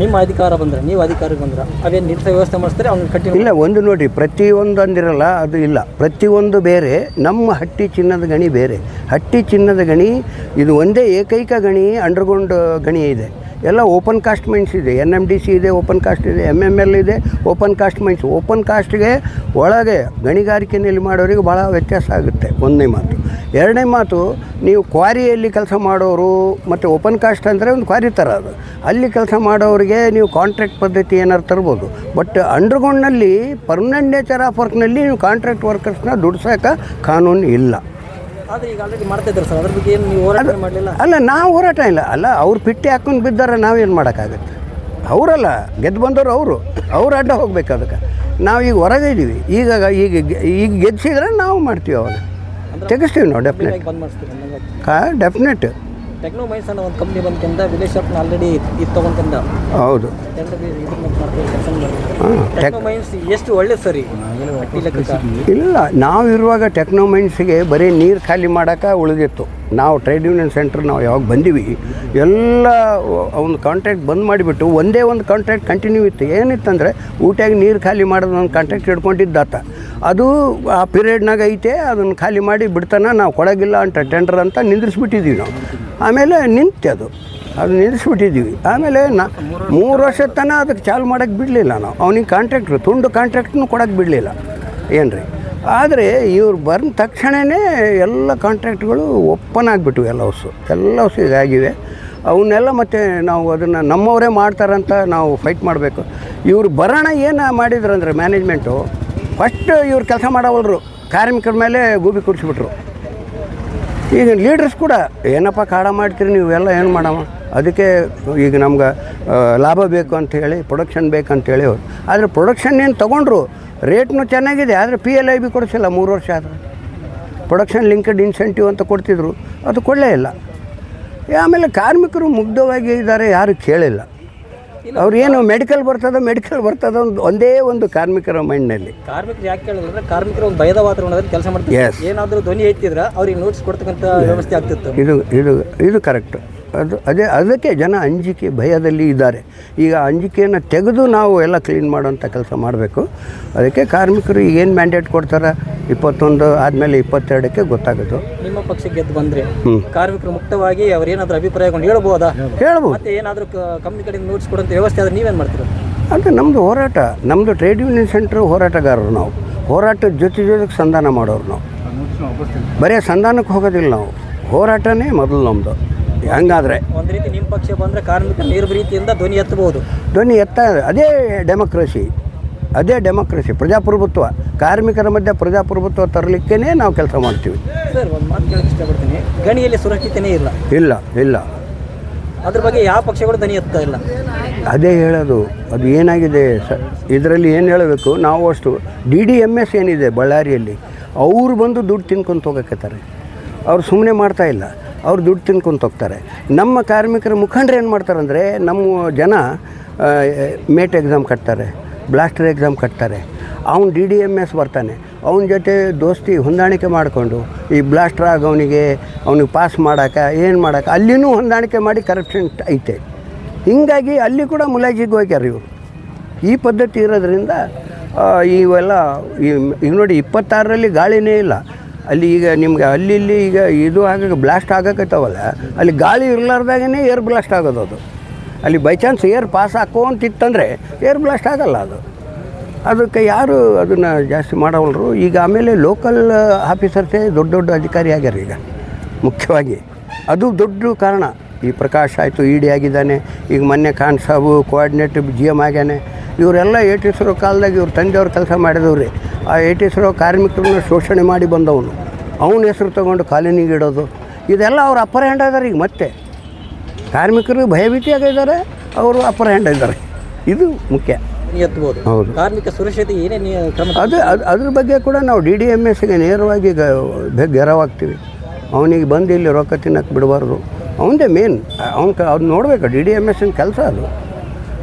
ನಿಮ್ಮ ಅಧಿಕಾರ ಬಂದ್ರೆ ನೀವು ಅಧಿಕಾರಕ್ಕೆ ಬಂದ್ರೆ ಅವೇನು ನಿರ್ತ ವ್ಯವಸ್ಥೆ ಮಾಡಿಸ್ತಾರೆ ಅವ್ನು ಕಟ್ಟಿ ಇಲ್ಲ ಒಂದು ನೋಡಿ ಪ್ರತಿಯೊಂದು ಅಂದಿರಲ್ಲ ಅದು ಇಲ್ಲ. ಪ್ರತಿಯೊಂದು ಬೇರೆ ನಮ್ಮ ಹಟ್ಟಿ ಚಿನ್ನದ ಗಣಿ ಬೇರೆ. ಹಟ್ಟಿ ಚಿನ್ನದ ಗಣಿ ಇದು ಒಂದೇ ಏಕೈಕ ಗಣಿ ಅಂಡರ್ಗ್ರೌಂಡ್ ಗಣಿ ಇದೆ. ಎಲ್ಲ ಓಪನ್ ಕಾಸ್ಟ್ ಮೈನ್ಸ್ ಇದೆ. ಎನ್ ಎಂ ಡಿ ಸಿ ಇದೆ, ಓಪನ್ ಕಾಸ್ಟ್ ಇದೆ ಎಂ ಎಂ ಎಲ್ ಇದೆ, ಓಪನ್ ಕಾಸ್ಟ್ ಮೈನ್ಸ್. ಓಪನ್ ಕಾಸ್ಟ್ಗೆ ಒಳಗೆ ಗಣಿಗಾರಿಕೆಯಲ್ಲಿ ಮಾಡೋರಿಗೆ ಭಾಳ ವ್ಯತ್ಯಾಸ ಆಗುತ್ತೆ. ಒಂದನೇ ಮಾತು. ಎರಡನೇ ಮಾತು, ನೀವು ಕ್ವಾರಿಯಲ್ಲಿ ಕೆಲಸ ಮಾಡೋರು ಮತ್ತು ಓಪನ್ ಕಾಸ್ಟ್ ಅಂದರೆ ಒಂದು ಕ್ವಾರಿ ಥರ ಅದು. ಅಲ್ಲಿ ಕೆಲಸ ಮಾಡೋರಿಗೆ ನೀವು ಕಾಂಟ್ರಾಕ್ಟ್ ಪದ್ಧತಿ ಏನಾರು ತರ್ಬೋದು. ಬಟ್ ಅಂಡರ್ಗ್ರೌಂಡ್ನಲ್ಲಿ ಪರ್ಮನೆಂಟ್ ನೇಚರ್ ಆಫ್ ವರ್ಕ್ನಲ್ಲಿ ನೀವು ಕಾಂಟ್ರಾಕ್ಟ್ ವರ್ಕರ್ಸ್ನ ದುಡ್ಸೋಕೆ ಕಾನೂನು ಇಲ್ಲ. ಆದರೆ ಈಗ ಆಲ್ರೆಡಿ ಮಾಡ್ತಾ ಇದ್ದಾರೆ ಸರ್. ಅದ್ರ ಬಗ್ಗೆ ಏನು ನೀವು ಹೋರಾಟ ಮಾಡಲಿಲ್ಲ? ಅಲ್ಲ ನಾವು ಹೋರಾಟ ಇಲ್ಲ. ಅಲ್ಲ ಅವ್ರು ಪಿಟ್ಟಿ ಹಾಕೊಂಡು ಬಿದ್ದಾರೆ ನಾವೇನು ಮಾಡೋಕ್ಕಾಗತ್ತೆ? ಅವರಲ್ಲ ಗೆದ್ದು ಬಂದವರು ಅವರು. ಅವ್ರು ಅಡ್ಡ ಹೋಗ್ಬೇಕು ಅದಕ್ಕೆ. ನಾವು ಈಗ ಹೊರಗೆ ಇದ್ದೀವಿ ಈಗ ಈಗ ಈಗ ಗೆದ್ದಿದ್ರೆ ನಾವು ಮಾಡ್ತೀವಿ ಅವಾಗ. ತೆಗಿಸ್ತೀವಿ ನಾವು ಡೆಫಿನೆಟ್ ಕಾ ಡೆಫಿನೆಟ್ ಟೆಕ್ನೋ ಮೈನ್ಸ್ ಅನ್ನೋ ಒಂದು ಕಂಪ್ನಿ ಬಂದ್ಕಿಂದ ವಿಲೇಜ್ ಶಾಪ್ನ ಆಲ್ರೆಡಿ ಇದು ತೊಗೊಂಡ್ಕಿಂದ ಹೌದು. ಟೆಕ್ನೋ ಮೈನ್ಸ್ ಎಷ್ಟು ಒಳ್ಳೆ ಸರಿ ಇಲ್ಲ ನಾವು ಇರುವಾಗ ನಾವಿರುವಾಗ ಟೆಕ್ನೋಮೈನ್ಸ್ಗೆ ಬರೀ ನೀರು ಖಾಲಿ ಮಾಡೋಕೆ ಉಳಿದಿತ್ತು. ನಾವು ಟ್ರೇಡ್ ಯೂನಿಯನ್ ಸೆಂಟ್ರ್ ನಾವು ಯಾವಾಗ ಬಂದೀವಿ ಎಲ್ಲ ಒಂದು ಕಾಂಟ್ರಾಕ್ಟ್ ಬಂದ್ ಮಾಡಿಬಿಟ್ಟು ಒಂದೇ ಒಂದು ಕಾಂಟ್ರಾಕ್ಟ್ ಕಂಟಿನ್ಯೂ ಇತ್ತು. ಏನಿತ್ತಂದರೆ ಊಟಾಗಿ ನೀರು ಖಾಲಿ ಮಾಡೋದು ಒಂದು ಕಾಂಟ್ರಾಕ್ಟ್ ಹಿಡ್ಕೊಂಡಿದ್ದಾತ ಅದು ಆ ಪೀರಿಯಡ್ನಾಗ ಐತೆ, ಅದನ್ನು ಖಾಲಿ ಮಾಡಿ ಬಿಡ್ತಾನೆ, ನಾವು ಕೊಡೋಗಿಲ್ಲ ಅಂತ ಟೆಂಡರ್ ಅಂತ ನಿಂದ್ರಿಸ್ಬಿಟ್ಟಿದ್ದೀವಿ ನಾವು. ಆಮೇಲೆ ನಿಂತೆ ಅದು. ಅದು ನಿಲ್ಲಿಸ್ಬಿಟ್ಟಿದ್ದೀವಿ ಆಮೇಲೆ ನಾ ಮೂರು ವರ್ಷದ ತನಕ ಅದಕ್ಕೆ ಚಾಲು ಮಾಡೋಕ್ಕೆ ಬಿಡಲಿಲ್ಲ ನಾವು. ಅವನಿಗೆ ಕಾಂಟ್ರಾಕ್ಟ್ರು ತುಂಡು ಕಾಂಟ್ರಾಕ್ಟ್ನು ಕೊಡೋಕ್ಕೆ ಬಿಡಲಿಲ್ಲ. ಏನು ರೀ ಆದರೆ ಇವ್ರು ಬಂದ ತಕ್ಷಣವೇ ಎಲ್ಲ ಕಾಂಟ್ರಾಕ್ಟ್ಗಳು ಓಪನ್ ಆಗಿಬಿಟ್ವು, ಎಲ್ಲ ಹೌಸು. ಎಲ್ಲ ಇದಾಗಿವೆ ಅವನ್ನೆಲ್ಲ ಮತ್ತೆ ನಾವು ಅದನ್ನು ನಮ್ಮವರೇ ಮಾಡ್ತಾರಂತ ನಾವು ಫೈಟ್ ಮಾಡಬೇಕು. ಇವ್ರು ಬರೋಣ ಏನು ಮಾಡಿದ್ರಂದ್ರೆ ಮ್ಯಾನೇಜ್ಮೆಂಟು ಫಸ್ಟ್ ಇವ್ರು ಕೆಲಸ ಮಾಡೋವಲ್ರು, ಕಾರ್ಮಿಕರ ಮೇಲೆ ಗೂಬಿ ಕುಡಿಸ್ಬಿಟ್ರು ಈಗ ಲೀಡರ್ಸ್ ಕೂಡ, ಏನಪ್ಪ ಕಾಡ ಮಾಡ್ತೀರಿ ನೀವು ಎಲ್ಲ ಏನು ಮಾಡವ? ಅದಕ್ಕೆ ಈಗ ನಮ್ಗೆ ಲಾಭ ಬೇಕು ಅಂತ ಹೇಳಿ ಪ್ರೊಡಕ್ಷನ್ ಹೇಳಿ ಅವ್ರು. ಆದರೆ ಪ್ರೊಡಕ್ಷನ್ ಏನು ತೊಗೊಂಡ್ರು ರೇಟ್ನು ಚೆನ್ನಾಗಿದೆ, ಆದರೆ ಪಿ ಎಲ್ ಐ ಬಿ ಕೊಡಿಸಿಲ್ಲ, ಮೂರು ವರ್ಷ ಆದರೆ. ಪ್ರೊಡಕ್ಷನ್ ಲಿಂಕ್ಡ್ ಇನ್ಸೆಂಟಿವ್ ಅಂತ ಕೊಡ್ತಿದ್ರು, ಅದು ಕೊಡಲೇ ಇಲ್ಲ. ಆಮೇಲೆ ಕಾರ್ಮಿಕರು ಮುಗ್ಧವಾಗಿ ಇದ್ದಾರೆ, ಯಾರು ಕೇಳಿಲ್ಲ. ಅವ್ರು ಏನು ಮೆಡಿಕಲ್ ಬರ್ತದ ಮೆಡಿಕಲ್ ಬರ್ತದ ಒಂದು ಒಂದೇ ಒಂದು ಕಾರ್ಮಿಕರ ಮೈಂಡ್ನಲ್ಲಿ ಕಾರ್ಮಿಕರು ಯಾಕೆ ಕೇಳಿದ್ರೆ ಕಾರ್ಮಿಕರು ಒಂದು ಭಯದ ವಾತಾವರಣದಲ್ಲಿ ಕೆಲಸ ಮಾಡ್ತಾರೆ. ಏನಾದರೂ ಧ್ವನಿ ಎತ್ತಿದ್ರೆ ಅವ್ರಿಗೆ ನೋಟ್ಸ್ ಕೊಡ್ತಕ್ಕಂಥ ವ್ಯವಸ್ಥೆ ಆಗ್ತಿತ್ತು. ಇದು ಇದು ಇದು ಕರೆಕ್ಟ್ ಅದು ಅದೇ ಅದಕ್ಕೆ ಜನ ಅಂಜಿಕೆ ಭಯದಲ್ಲಿ ಇದ್ದಾರೆ. ಈಗ ಅಂಜಿಕೆಯನ್ನು ತೆಗೆದು ನಾವು ಎಲ್ಲ ಕ್ಲೀನ್ ಮಾಡೋಂಥ ಕೆಲಸ ಮಾಡಬೇಕು. ಅದಕ್ಕೆ ಕಾರ್ಮಿಕರು ಏನು ಮ್ಯಾಂಡೇಟ್ ಕೊಡ್ತಾರೆ? ಇಪ್ಪತ್ತೊಂದು ಆದಮೇಲೆ ಇಪ್ಪತ್ತೆರಡಕ್ಕೆ ಗೊತ್ತಾಗುತ್ತೆ ನಿಮ್ಮ ಪಕ್ಷಕ್ಕೆ ಗೆದ್ದು ಬಂದರೆ. ಕಾರ್ಮಿಕರು ಮುಕ್ತವಾಗಿ ಅವ್ರು ಏನಾದರೂ ಅಭಿಪ್ರಾಯಕೊಂಡು ಹೇಳ್ಬೋದಾ? ಹೇಳ್ಬೋದು. ಮತ್ತೆ ಏನಾದರೂ ಕಂಪ್ನಿ ಕಡೆಯಿಂದ ನೋಟ್ಸ್ ಕೊಡೋಂಥ ವ್ಯವಸ್ಥೆ ಆದರೆ ನೀವೇನು ಮಾಡ್ತೀರಾ? ಅಂದರೆ ನಮ್ಮದು ಹೋರಾಟ. ನಮ್ಮದು ಟ್ರೇಡ್ ಯೂನಿಯನ್ ಸೆಂಟ್ರ್ ಹೋರಾಟಗಾರರು ನಾವು. ಹೋರಾಟದ ಜೊತೆ ಜೊತೆಗೆ ಸಂಧಾನ ಮಾಡೋರು ನಾವು. ಬರೀ ಸಂಧಾನಕ್ಕೆ ಹೋಗೋದಿಲ್ಲ ನಾವು. ಹೋರಾಟನೇ ಮೊದಲು ನಮ್ಮದು ಹಂಗಾದರೆ. ಒಂದು ರೀತಿ ನಿಮ್ಮ ಪಕ್ಷ ಬಂದ್ರೆ ನೀರು ರೀತಿಯಿಂದ ಧ್ವನಿ ಎತ್ತಬಹುದು. ಧ್ವನಿ ಎತ್ತ ಅದೇ ಡೆಮೋಕ್ರಸಿ ಅದೇ ಡೆಮೋಕ್ರಸಿ ಪ್ರಜಾಪ್ರಭುತ್ವ. ಕಾರ್ಮಿಕರ ಮಧ್ಯೆ ಪ್ರಜಾಪ್ರಭುತ್ವ ತರಲಿಕ್ಕೇ ನಾವು ಕೆಲಸ ಮಾಡ್ತೀವಿ. ಸರ್ ಒಂದು ಮಾತು ಕೇಳಕ್ಕೆ ಇಷ್ಟಪಡ್ತೀನಿ. ಗಣಿಯಲ್ಲಿ ಸುರಕ್ಷಿತನೇ ಇಲ್ಲ. ಇಲ್ಲ ಇಲ್ಲ. ಅದ್ರ ಬಗ್ಗೆ ಯಾವ ಪಕ್ಷಗಳು ಧ್ವನಿ ಎತ್ತಾ ಇಲ್ಲ. ಅದೇ ಹೇಳೋದು ಅದು ಏನಾಗಿದೆ ಸ ಇದರಲ್ಲಿ ಏನು ಹೇಳಬೇಕು ನಾವು ಅಷ್ಟು ಡಿ ಡಿ ಎಂ ಎಸ್ ಏನಿದೆ ಬಳ್ಳಾರಿಯಲ್ಲಿ ಅವರು ಬಂದು ದುಡ್ಡು ತಿನ್ಕೊಂತ ಹೋಗಕತ್ತಾರೆ ಅವ್ರು ಸುಮ್ಮನೆ ಮಾಡ್ತಾ ಇಲ್ಲ. ಅವ್ರು ದುಡ್ಡು ತಿನ್ಕೊಂತ ಹೋಗ್ತಾರೆ ನಮ್ಮ ಕಾರ್ಮಿಕರ ಮುಖಂಡರು ಏನು ಮಾಡ್ತಾರಂದರೆ ನಮ್ಮ ಜನ ಮೇಟ್ ಎಕ್ಸಾಮ್ ಕಟ್ತಾರೆ, ಬ್ಲಾಸ್ಟರ್ ಎಕ್ಸಾಮ್ ಕಟ್ತಾರೆ. ಅವ್ನು ಡಿ ಡಿ ಎಂ ಎಸ್ ಬರ್ತಾನೆ. ಅವನ ಜೊತೆ ದೋಸ್ತಿ ಹೊಂದಾಣಿಕೆ ಮಾಡಿಕೊಂಡು, ಈ ಬ್ಲಾಸ್ಟರ್ ಆಗೋನಿಗೆ ಅವನಿಗೆ ಪಾಸ್ ಮಾಡೋಕೆ, ಏನು ಮಾಡೋಕೆ, ಅಲ್ಲಿನೂ ಹೊಂದಾಣಿಕೆ ಮಾಡಿ ಕರಪ್ಷನ್ ಐತೆ. ಹೀಗಾಗಿ ಅಲ್ಲಿ ಕೂಡ ಮುಲಾಜಿಗೆ ಹೋಗ್ಯಾರ ಇವರು. ಈ ಪದ್ಧತಿ ಇರೋದ್ರಿಂದ ಇವೆಲ್ಲ, ಈ, ಈಗ ನೋಡಿ ಇಪ್ಪತ್ತಾರರಲ್ಲಿ ಗಾಳಿನೇ ಇಲ್ಲ. ಅಲ್ಲಿ ಈಗ ನಿಮ್ಗೆ ಅಲ್ಲಿ ಇಲ್ಲಿ ಈಗ ಇದು ಆಗಕ್ಕೆ ಬ್ಲಾಸ್ಟ್ ಆಗಕತ್ತಾವಲ್ಲ ಅಲ್ಲಿ ಗಾಳಿ ಇರಲಾರ್ದಾಗೇ ಏರ್ ಬ್ಲಾಸ್ಟ್ ಆಗೋದು ಅದು. ಅಲ್ಲಿ ಬೈ ಚಾನ್ಸ್ ಏರ್ ಪಾಸ್ ಹಾಕೋಂತಿತ್ತಂದರೆ ಏರ್ ಬ್ಲಾಸ್ಟ್ ಆಗಲ್ಲ ಅದು. ಅದಕ್ಕೆ ಯಾರು ಅದನ್ನು ಜಾಸ್ತಿ ಮಾಡವಲ್ರು? ಈಗ ಆಮೇಲೆ ಲೋಕಲ್ ಆಫೀಸರ್ಸೇ ದೊಡ್ಡ ದೊಡ್ಡ ಅಧಿಕಾರಿ ಆಗ್ಯಾರ ಈಗ, ಮುಖ್ಯವಾಗಿ. ಅದು ದೊಡ್ಡ ಕಾರಣ. ಈ ಪ್ರಕಾಶ್ ಆಯಿತು ಇ ಡಿ ಆಗಿದ್ದಾನೆ. ಈಗ ಮೊನ್ನೆ ಖಾನ್ ಸಾಬು ಕೋಆರ್ಡಿನೇಟ್ ಜಿ ಎಂ ಆಗ್ಯಾನೆ. ಇವರೆಲ್ಲ ಏಟಿಸರೋ ಕಾಲದಾಗ ಇವ್ರ ತಂದೆಯವ್ರ ಕೆಲಸ ಮಾಡಿದವ್ರಿ ಆ ಏಟಿಸರೋ ಕಾರ್ಮಿಕರನ್ನ ಶೋಷಣೆ ಮಾಡಿ ಬಂದವನು. ಅವನ ಹೆಸರು ತಗೊಂಡು ಕಾಲೋನಿಗೆ ಇಡೋದು. ಇದೆಲ್ಲ ಅವ್ರು ಅಪ್ಪರ್ ಹ್ಯಾಂಡ್ ಆದಾರೆ ಈಗ ಮತ್ತೆ. ಕಾರ್ಮಿಕರು ಭಯಭೀತಿಯಾಗಿದ್ದಾರೆ ಅವರು ಅಪ್ಪರ್ ಹ್ಯಾಂಡ್ ಇದ್ದಾರೆ ಇದು ಮುಖ್ಯ. ಎತ್ಬೋದು. ಹೌದು. ಕಾರ್ಮಿಕ ಸುರಕ್ಷತೆ ಏನೇ ಅದು ಅದು ಅದ್ರ ಬಗ್ಗೆ ಕೂಡ ನಾವು ಡಿ ಡಿ ಎಂ ಎಸ್ಗೆ ನೇರವಾಗಿ ಗೆರವಾಗ್ತೀವಿ. ಅವನಿಗೆ ಬಂದು ಇಲ್ಲಿ ರೊಕ್ಕ ತಿನ್ನಕ್ಕೆ ಬಿಡಬಾರ್ದು. ಅವನದೇ ಮೇನ್ ಅವ್ನು ಅವ್ನು ನೋಡಬೇಕು ಡಿ ಡಿ ಎಂ ಎಸ್ಸಿನ ಕೆಲಸ ಅದು.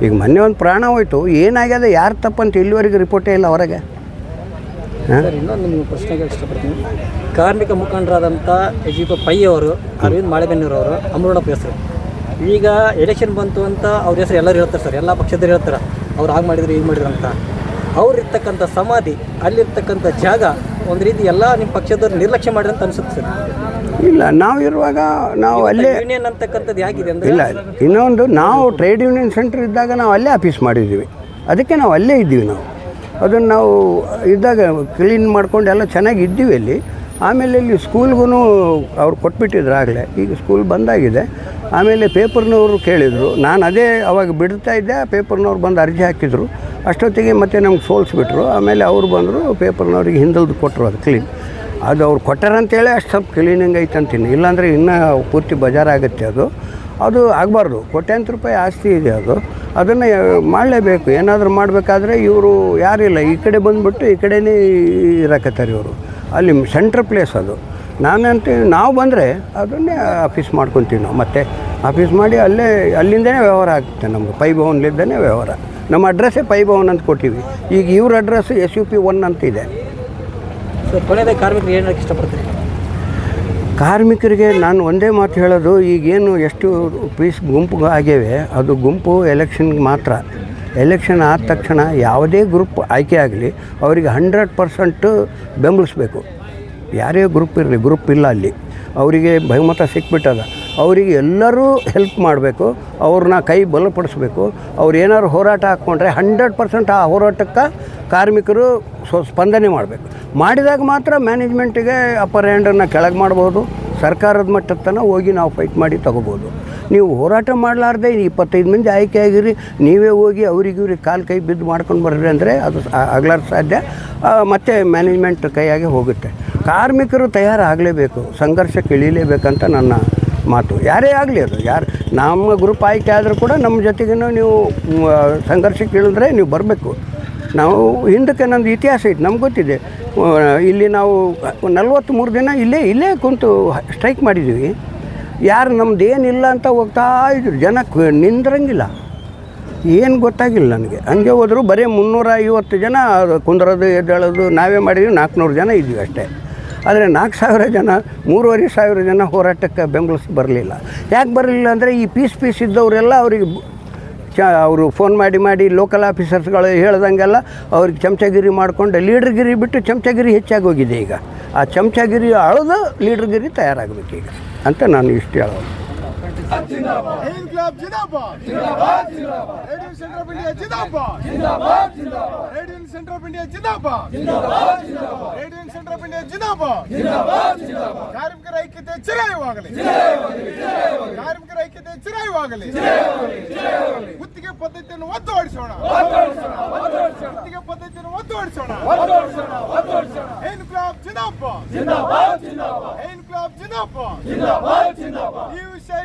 ಈಗ ಮೊನ್ನೆ ಒಂದು ಪ್ರಾಣ ಹೋಯ್ತು, ಏನಾಗ್ಯದ, ಯಾರು ತಪ್ಪಂತ ಇಲ್ಲಿವರೆಗೆ ರಿಪೋರ್ಟೇ ಇಲ್ಲ ಹೊರಗೆ. ಇನ್ನೊಂದು ನಿಮ್ಮ ಪ್ರಶ್ನೆಗೆ ಇಷ್ಟಪಡ್ತೀನಿ. ಕಾರ್ಮಿಕ ಮುಖಂಡರಾದಂಥ ಎಚ್ ಡಿ ಪೈ ಅವರು, ಅರವಿಂದ್ ಮಾಳೆಬೆನ್ನೂರು ಅವರು ಅಮರುಣಪ್ಪ ಹೆಸರು. ಈಗ ಎಲೆಕ್ಷನ್ ಬಂತು ಅಂತ ಅವ್ರ ಹೆಸರು ಎಲ್ಲರೂ ಹೇಳ್ತಾರೆ ಸರ್, ಎಲ್ಲ ಪಕ್ಷದವ್ರು ಹೇಳ್ತಾರೆ, ಅವ್ರು ಆಗ ಮಾಡಿದ್ರು ಈಗ ಮಾಡಿದ್ರು ಅಂತ. ಅವ್ರು ಇರ್ತಕ್ಕಂಥ ಸಮಾಧಿ, ಅಲ್ಲಿರ್ತಕ್ಕಂಥ ಜಾಗ, ಒಂದು ರೀತಿ ಎಲ್ಲ ನಿಮ್ಮ ಪಕ್ಷದವ್ರು ನಿರ್ಲಕ್ಷ್ಯ ಮಾಡಿದ್ರು ಅಂತ ಅನಿಸುತ್ತೆ ಸರ್. ಇಲ್ಲ ನಾವು ಇರುವಾಗ ನಾವು ಅಲ್ಲೇ ಯೂನಿಯನ್ ಅಂತಕ್ಕಂಥದ್ದು ಯಾಕಿದೆ ಅಂದರೆ ಇಲ್ಲ ಇನ್ನೊಂದು ನಾವು ಟ್ರೇಡ್ ಯೂನಿಯನ್ ಸೆಂಟರ್ ಇದ್ದಾಗ ನಾವು ಅಲ್ಲೇ ಆಫೀಸ್ ಮಾಡಿದ್ದೀವಿ ಅದಕ್ಕೆ ನಾವು ಅಲ್ಲೇ ಇದ್ದೀವಿ ನಾವು. ಅದನ್ನು ನಾವು ಇದ್ದಾಗ ಕ್ಲೀನ್ ಮಾಡ್ಕೊಂಡು ಎಲ್ಲ ಚೆನ್ನಾಗಿ ಇದ್ದೀವಿ ಅಲ್ಲಿ. ಆಮೇಲೆ ಇಲ್ಲಿ ಸ್ಕೂಲ್ಗೂ ಅವ್ರು ಕೊಟ್ಬಿಟ್ಟಿದ್ರು ಆಗಲೇ. ಈಗ ಸ್ಕೂಲ್ ಬಂದಾಗಿದೆ. ಆಮೇಲೆ ಪೇಪರ್ನವರು ಕೇಳಿದರು. ನಾನು ಅದೇ ಅವಾಗ ಬಿಡ್ತಾ ಇದ್ದೆ ಪೇಪರ್ನವ್ರು ಬಂದು ಅರ್ಜಿ ಹಾಕಿದರು. ಅಷ್ಟೊತ್ತಿಗೆ ಮತ್ತೆ ನಮ್ಗೆ ಸೋಲ್ಸ್ಬಿಟ್ರು. ಆಮೇಲೆ ಅವರು ಬಂದರು ಪೇಪರ್ನವ್ರಿಗೆ ಹಿಂದಲ್ದು ಕೊಟ್ಟರು ಅದು ಕ್ಲೀನ್ ಅದು ಅವ್ರು ಕೊಟ್ಟಾರಂತೇಳಿ ಅಷ್ಟು ಸ್ವಲ್ಪ ಕ್ಲೀನಿಂಗ್ ಐತೆ ಅಂತೀನಿ. ಇಲ್ಲಾಂದರೆ ಇನ್ನೂ ಪೂರ್ತಿ ಬಜಾರಾಗುತ್ತೆ ಅದು. ಅದು ಆಗಬಾರ್ದು. ಕೋಟ್ಯಾಂತರ ರೂಪಾಯಿ ಆಸ್ತಿ ಇದೆ ಅದು. ಅದನ್ನು ಮಾಡಲೇಬೇಕು. ಏನಾದರೂ ಮಾಡಬೇಕಾದ್ರೆ ಇವರು ಯಾರಿಲ್ಲ. ಈ ಕಡೆ ಬಂದುಬಿಟ್ಟು ಈ ಕಡೆನೇ ಇರಕತ್ತಾರೆ ಇವರು. ಅಲ್ಲಿ ಸೆಂಟ್ರ್ ಪ್ಲೇಸ್ ಅದು. ನಾನಂತ ನಾವು ಬಂದರೆ ಅದನ್ನೇ ಆಫೀಸ್ ಮಾಡ್ಕೊತೀವಿ ನಾವು. ಮತ್ತೆ ಆಫೀಸ್ ಮಾಡಿ ಅಲ್ಲೇ, ಅಲ್ಲಿಂದನೇ ವ್ಯವಹಾರ ಆಗುತ್ತೆ ನಮ್ಮದು ಪೈ ಭವನ್ಲಿಂದನೇ ವ್ಯವಹಾರ. ನಮ್ಮ ಅಡ್ರೆಸ್ಸೇ ಪೈ ಭವನ್ ಅಂತ ಕೊಟ್ಟಿವಿ. ಈಗ ಇವ್ರ address S U P one ಅಂತ ಇದೆ. ಕೊನೆಯದಾಗಿ ಕಾರ್ಮಿಕರು ಏನು ಇಷ್ಟಪಡ್ತೀರಿ? ಕಾರ್ಮಿಕರಿಗೆ ನಾನು ಒಂದೇ ಮಾತು ಹೇಳೋದು ಈಗೇನು ಎಷ್ಟು ಪೀಸ್ ಗುಂಪು ಆಗ್ಯವೆ ಅದು ಗುಂಪು ಎಲೆಕ್ಷನ್ಗೆ ಮಾತ್ರ. ಎಲೆಕ್ಷನ್ ಆದ ತಕ್ಷಣ ಯಾವುದೇ ಗ್ರೂಪ್ ಆಯ್ಕೆ ಆಗಲಿ, ಅವರಿಗೆ ಹಂಡ್ರೆಡ್ ಪರ್ಸೆಂಟು ಬೆಂಬಲಿಸ್ಬೇಕು. ಯಾರೇ ಗ್ರೂಪ್ ಇರಲಿ ಗ್ರೂಪ್ ಇಲ್ಲ ಅಲ್ಲಿ. ಅವರಿಗೆ ಬಹುಮತ ಸಿಕ್ಬಿಟ್ಟದ. ಅವರಿಗೆ ಎಲ್ಲರೂ ಹೆಲ್ಪ್ ಮಾಡಬೇಕು, ಅವ್ರನ್ನ ಕೈ ಬಲಪಡಿಸ್ಬೇಕು. ಅವ್ರು ಏನಾದ್ರು ಹೋರಾಟ ಹಾಕ್ಕೊಂಡ್ರೆ ಹಂಡ್ರೆಡ್ ಪರ್ಸೆಂಟ್ ಆ ಹೋರಾಟಕ್ಕೆ ಕಾರ್ಮಿಕರು ಸ್ವ ಸ್ಪಂದನೆ ಮಾಡಬೇಕು. ಮಾಡಿದಾಗ ಮಾತ್ರ ಮ್ಯಾನೇಜ್ಮೆಂಟಿಗೆ ಅಪ್ಪರ್ ಹ್ಯಾಂಡನ್ನು ಕೆಳಗೆ ಮಾಡ್ಬೋದು, ಸರ್ಕಾರದ ಮಟ್ಟದ ತನಕ ಹೋಗಿ ನಾವು ಫೈಟ್ ಮಾಡಿ ತಗೋಬೋದು. ನೀವು ಹೋರಾಟ ಮಾಡಲಾರ್ದೆ ಇಪ್ಪತ್ತೈದು ಮಂದಿ ಆಯ್ಕೆ ಆಗಿರಿ, ನೀವೇ ಹೋಗಿ ಅವ್ರಿಗೆ ಇವ್ರಿಗೆ ಕಾಲು ಕೈ ಬಿದ್ದು ಮಾಡ್ಕೊಂಡು ಬರ್ರಿ ಅಂದರೆ ಅದು ಆಗ್ಲಾರ ಸಾಧ್ಯ. ಮತ್ತು ಮತ್ತೆ ಮ್ಯಾನೇಜ್ಮೆಂಟ್ ಕೈಯಾಗೆ ಹೋಗುತ್ತೆ. ಕಾರ್ಮಿಕರು ತಯಾರಾಗಲೇಬೇಕು ಸಂಘರ್ಷಕ್ಕೆ ಇಳಿಲೇಬೇಕಂತ ನನ್ನ ಮಾತು. ಯಾರೇ ಆಗಲಿ ಅದು. ಯಾರು ನಮ್ಮ ಗ್ರೂಪ್ ಆಯ್ಕೆ ಆದರೂ ಕೂಡ ನಮ್ಮ ಜೊತೆಗಿನ ನೀವು ಸಂಘರ್ಷಕ್ಕೆ ಇಳಿದ್ರೆ ನೀವು ಬರಬೇಕು. ನಾವು ಹಿಂದಕ್ಕೆ ನಂದು ಇತಿಹಾಸ ಐತೆ, ನಮ್ಗೆ ಗೊತ್ತಿದೆ. ಇಲ್ಲಿ ನಾವು ನಲ್ವತ್ತ್ಮೂರು ದಿನ ಇಲ್ಲೇ ಇಲ್ಲೇ ಕುಂತು ಸ್ಟ್ರೈಕ್ ಮಾಡಿದ್ದೀವಿ ಯಾರು ನಮ್ದು ಏನಿಲ್ಲ ಅಂತ ಹೋಗ್ತಾ ಇದ್ರು. ಜನ ನಿಂದ್ರಂಗಿಲ್ಲ. ಏನು ಗೊತ್ತಾಗಿಲ್ಲ ನನಗೆ. ಹಂಗೆ ಹೋದ್ರು ಬರೀ ಮುನ್ನೂರ ಐವತ್ತು ಜನ ಕುಂದ್ರೋದು, ಎದ್ದೇಳೋದು, ನಾವೇ ಮಾಡಿದ್ವಿ. ನಾಲ್ಕುನೂರು ಜನ ಇದ್ವಿ ಅಷ್ಟೇ. ಆದರೆ ನಾಲ್ಕು ಸಾವಿರ ಜನ, ಮೂರುವರೆ ಸಾವಿರ ಜನ ಹೋರಾಟಕ್ಕೆ ಬೆಂಬಲಿಸಿ ಬರಲಿಲ್ಲ. ಯಾಕೆ ಬರಲಿಲ್ಲ ಅಂದರೆ ಈ ಪೀಸ್ ಪೀಸ್ ಇದ್ದವರೆಲ್ಲ ಅವರಿಗೆ ಚ ಅವರು ಫೋನ್ ಮಾಡಿ ಮಾಡಿ ಲೋಕಲ್ ಆಫೀಸರ್ಸ್ಗಳು ಹೇಳ್ದಂಗೆಲ್ಲ ಅವ್ರಿಗೆ ಚಮಚಗಿರಿ ಮಾಡಿಕೊಂಡು ಲೀಡ್ರ್ಗಿರಿ ಬಿಟ್ಟು ಚಮಚಗಿರಿ ಹೆಚ್ಚಾಗಿ ಹೋಗಿದೆ ಈಗ. ಆ ಚಮಚಗಿರಿ ಅಳದು ಲೀಡ್ರ್ಗಿರಿ ತಯಾರಾಗಬೇಕು ಈಗ ಅಂತ ನಾನು ಇಷ್ಟು ಹೇಳೋದು. ಇನ್ಕ್ಲಾಬ್ ಜಿಂದಾಬಾದ್. ಜಿಂದಾಬಾದ್. ಜಿಂದಾಬಾದ್ ರೇಡಿಯೋ ಸೆಂಟರ್ ಆಫ್ ಇಂಡಿಯಾ ಜಿಂದಾಬಾದ್. ಜಿಂದಾಬಾದ್ ಜಿಂದಾಬಾದ್. ರೇಡಿಯೋ ಸೆಂಟರ್ ಆಫ್ ಇಂಡಿಯಾ ಜಿಂದಾಬಾದ್. ಜಿಂದಾಬಾದ್ ಜಿಂದಾಬಾದ್. Radio centre of of India ಜಿಂದಾಬಾದ್. ಕಾರ್ಮಿಕರ ಐಕ್ಯತೆ ಚಿರಾಯುವಾಗಲಿ. ಕಾರ್ಮಿಕರ ಐಕ್ಯತೆ ಚಿರಾಯುವಾಗಲಿ. ಗುತ್ತಿಗೆ ಪದ್ಧತಿಯನ್ನು ಒತ್ತು ಓಡಿಸೋಣ ಗುತ್ತಿಗೆ ಪದ್ಧತಿಯನ್ನು ಒತ್ತು ಏನ್ ಇನ್ಕ್ಲಾಬ್ ಜಿಂದಾಬಾದ್. ಇನ್ಕ್ಲಾಬ್ ಜಿಂದಾಬಾದ್. ಜಿಂದಾಬಾದ್. ವಿಷಯ